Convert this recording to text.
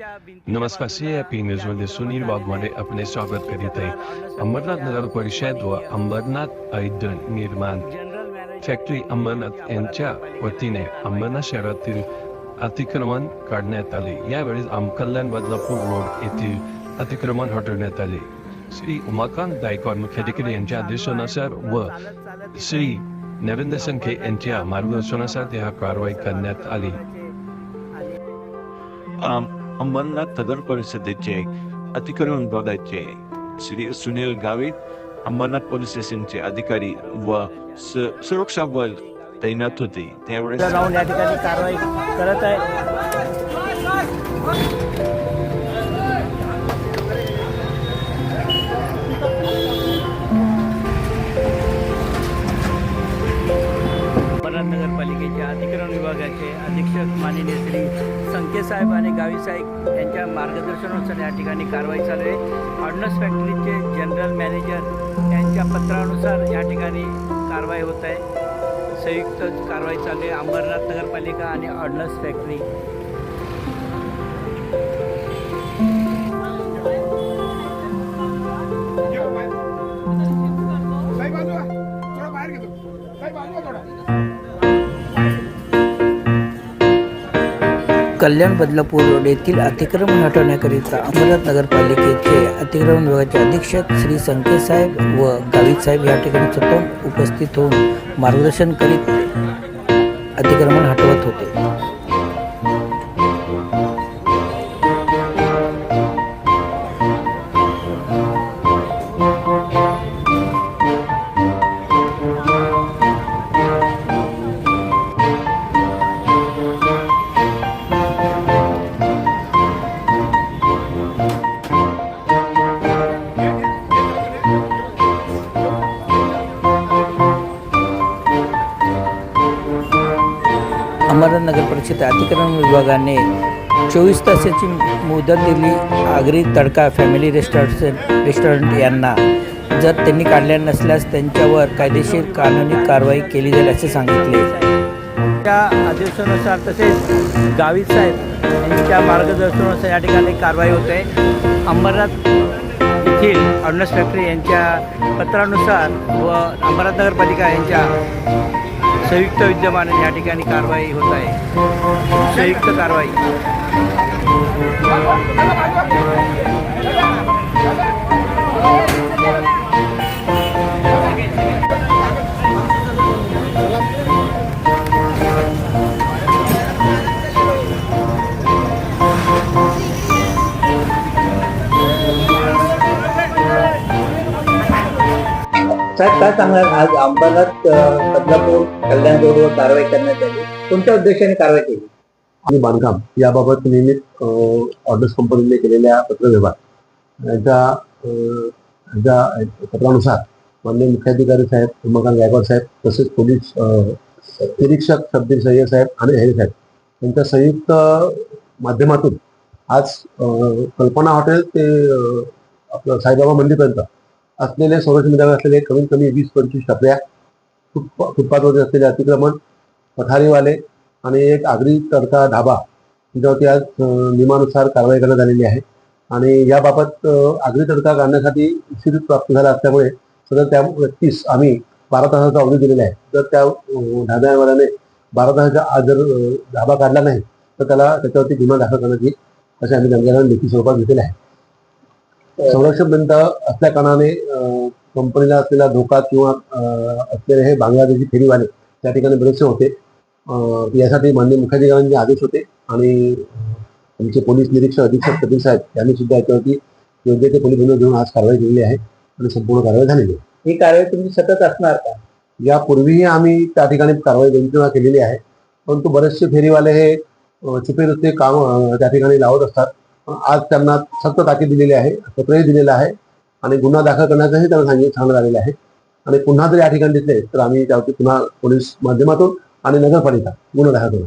नमस्कार C A P न्यूजमध्ये सुनील वाघमारे आपले स्वागत करीत आहे अंबरनाथ नगर परिषद व अंबरनाथ ऐदन निर्माण। फॅक्टरी अंबरनाथ यांच्या वतीने अंबरनाथ शहरातील अतिक्रमण काढण्यात आले. यावेळी आम कल्याण बदलापूर रोड येथील अतिक्रमण हटवण्यात आले. श्री उमाकांत गायकवाड मुख्याधिकारी यांच्या आदेशानुसार व श्री नरेंद्र संखे यांच्या मार्गदर्शनासाठी हा कारवाई करण्यात आली. अंबरनाथ नगर परिषदेचे अतिक्रमण विभागाचे श्री सुनील गावित अंबरनाथ पोलीस स्टेशनचे अधिकारी व स- सुरक्षा बल तैनात होते. त्यावेळेस राहून या ठिकाणी कारवाई करत आहे. अंबरनाथ नगरपालिकेच्या अतिक्रमण विभागाचे अधीक्षक माननीय श्री संकेतसाहेब आणि गावी साहेब यांच्या मार्गदर्शनानुसार या ठिकाणी कारवाई चालू आहे. ऑर्डनन्स फॅक्टरीचे जनरल मॅनेजर यांच्या पत्रानुसार या ठिकाणी कारवाई होत आहे. संयुक्त कारवाई चालू आहे. अंबरनाथ नगरपालिका आणि ordnance factory. Kalyan Badlapur road येथील अतिक्रमण हटवण्याकरिता अमरनाथ नगरपालिकेचे अतिक्रमण विभागाचे अधीक्षक श्री संकेतसाहेब व गावित साहेब या ठिकाणी स्वतः उपस्थित होऊन मार्गदर्शन करीत अतिक्रमण हटवत होते. अहमदनगर नगर परिषद अतिक्रमण विभागाने चोवीस तासाची मुदत दिली. आगरी तडका फॅमिली रेस्टॉरंट रेस्टॉरंट यांना. जर त्यांनी काढल्या नसल्यास त्यांच्यावर कायदेशीर कानूनी कारवाई केली जाईल असे सांगितले. त्या आदेशानुसार तसेच गावित साहेब यांच्या मार्गदर्शनानुसार या ठिकाणी कारवाई होते. अंबरनाथ येथील ऑर्डनन्स फॅक्टरी यांच्या पत्रानुसार व अंबरनाथ नगरपालिका यांच्या संयुक्त विद्यमाने या ठिकाणी कारवाई होत आहे. संयुक्त कारवाई. साहेब काय सांगणार आज अंबरनाथ बदलापूर कल्याण रोडवर कारवाई करण्यात आली. कोणत्या उद्देशाने कारवाई केली. आणि बांधकाम याबाबत नियमित ऑर्डर्स कंपनीने केलेल्या पत्रव्यवहार. यांच्या अ, पत्रानुसार माननीय मुख्याधिकारी साहेब उमाकांत गायकवाड साहेब तसेच पोलीस निरीक्षक सबदीर सय्यद साहेब आणि हेरे साहेब यांच्या संयुक्त माध्यमातून आज कल्पना हॉटेल ते आपलं साईबाबा मंदिरपर्यंत असलेले संरक्षण विभाग असलेले कमीत कमी वीस पंचवीस टपऱ्या फुटपा फुटपाथवरती असलेले अतिक्रमण पठारीवाले आणि एक आगरी तडका ढाबा त्याच्यावरती आज नियमानुसार कारवाई करण्यात आलेली आहे. आणि याबाबत आगरी तडका काढण्यासाठी उशीर प्राप्त झाला असल्यामुळे सदर त्या व्यक्तीस आम्ही बारा तासाचा अवधी दिलेला आहे. जर त्या ढाब्यावाल्याने बारा तासाच्या आज जर ढाबा काढला नाही तर त्याला त्याच्यावरती गुन्हा दाखल करण्यात येईल असे आम्ही त्यांच्याकडे लेखी स्वरूपात घेतले आहे. संरक्षण भिंत असल्या कारणाने कंपनीला असलेला धोका किंवा असलेले हे बांगलादेशी फेरीवाले त्या ठिकाणी बरेचसे होते. यासाठी माननीय मुख्याधिकाऱ्यांचे आदेश होते आणि आमचे पोलीस निरीक्षक अधीक्षक कपिल साहेब यांनी सुद्धा याच्यावरती योग्य ते पोलीस गुन्हे घेऊन आज कारवाई केलेली आहे आणि संपूर्ण कारवाई झालेली आहे. ही कारवाई तुमची सतत असणार का? यापूर्वीही आम्ही त्या ठिकाणी कारवाई दोन केलेली आहे. परंतु बरेचसे फेरीवाले हे नुसते काम त्या ठिकाणी लावत असतात. आज त्यांना सक्त टाकी दिलेली आहे पत्रही दिलेलं आहे आणि गुन्हा दाखल करण्याचंही त्यांना सांगितलं सांगण्यात आलेलं आहे. आणि पुन्हा जर या ठिकाणी दिसले तर आम्ही त्यावरती पुन्हा पोलीस माध्यमातून आणि नगरपालिका गुन्हा दाखल करू.